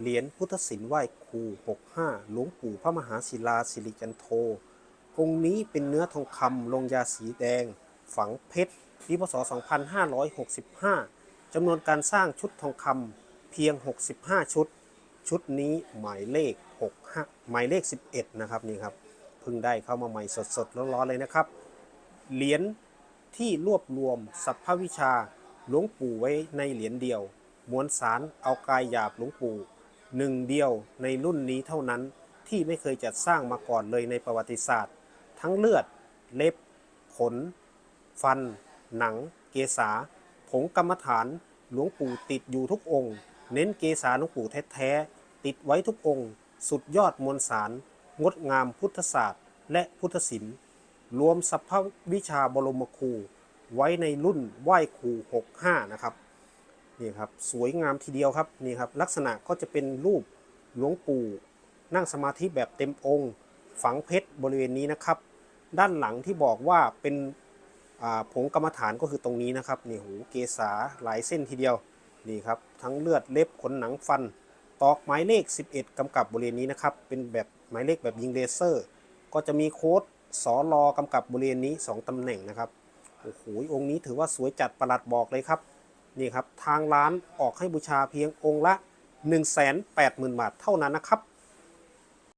เหรียญพุทธศิลป์ไหว้ครู 65 หลวงปู่พระมหาศิลาสิริจันโท องค์นี้เป็นเนื้อทองคำลงยาสีแดง ฝังเพชรปีพศ 2565 จำนวนการสร้างชุดทองคำเพียง 65 ชุด ชุดนี้หมายเลข 65 หมายเลข 11 นะครับนี่ครับเพิ่งได้เข้ามาใหม่สดๆร้อนๆเลยนะครับ เหรียญที่รวบรวมสรรพวิชาหลวงปู่ไว้ในเหรียญเดียว มวลสารเอากายหยาบหลวงปู่ หนึ่งเดียวในรุ่นนี้เท่านั้นที่ไม่เคยจัดสร้างมาก่อนเลยในประวัติศาสตร์ ทั้งเลือด เล็บ ขน ฟัน หนัง เกษา ผงกรรมฐาน หลวงปู่ติดอยู่ทุกองค์ เน้นเกษาหลวงปู่แท้ๆ ติดไว้ทุกองค์ สุดยอดมวลสาร งดงามพุทธศาสตร์ และพุทธศิลป์ รวมสรรพวิชาบรมครู ไว้ในรุ่นไหว้ครู 65 นะครับ นี่ครับสวยงามทีเดียวครับนี่ครับลักษณะก็จะเป็นรูปหลวงปู่ นั่งสมาธิแบบเต็มองค์ ฝังเพชรบริเวณนี้นะครับ ด้านหลังที่บอกว่าเป็นผงกรรมฐานก็คือตรงนี้นะครับนี่หูเกษาหลายเส้นทีเดียวนี่ครับทั้งเลือดเล็บขนหนังฟัน ตอกหมายเลข 11 กำกับบริเวณนี้นะครับเป็นแบบหมายเลขแบบยิงเลเซอร์ ก็จะมีโค้ดสอรอกำกับบริเวณนี้ 2ตำแหน่งนะครับโอ้โหองค์นี้ถือว่าสวยจัดประหลัดบอกเลยครับ นี่ครับทางร้านออกให้บูชาเพียงองค์ละ 180,000 บาทเท่านั้นนะครับ